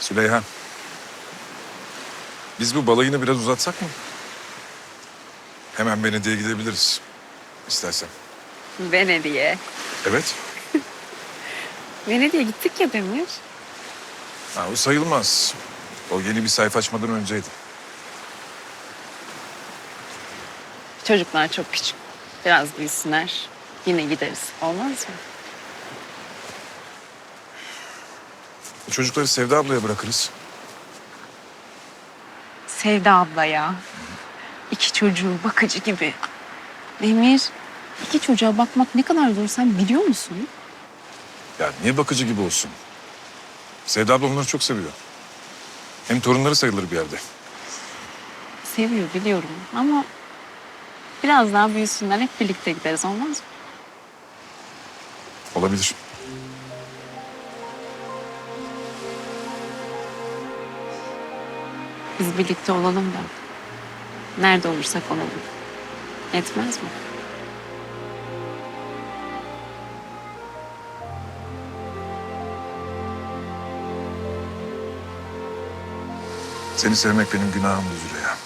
Süleyha. Biz bu balayını biraz uzatsak mı? Hemen Venedik'e gidebiliriz. İstersen. Venedik'e. Evet. Venedik'e gittik ya Demir. Ha, o sayılmaz. O yeni bir sayfa açmadan önceydi. Çocuklar çok küçük. Biraz büyüsünler. Yine gideriz. Olmaz mı? Çocukları Sevda ablaya bırakırız. Sevda abla ya. İki çocuğu bakıcı gibi. Demir, iki çocuğa bakmak ne kadar zor sen biliyor musun? Ya niye bakıcı gibi olsun? Sevda abla onları çok seviyor. Hem torunları sayılır bir yerde. Seviyor biliyorum ama biraz daha büyüsünler hep birlikte gideriz olmaz mı? Olabilir. Biz birlikte olalım da. Nerede olursak olalım. Etmez mi? Seni sevmek benim günahımdı Züleyha.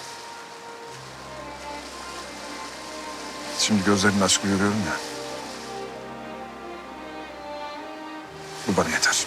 Şimdi gözlerinin aşkı görüyorum ya. Bu bana yeter.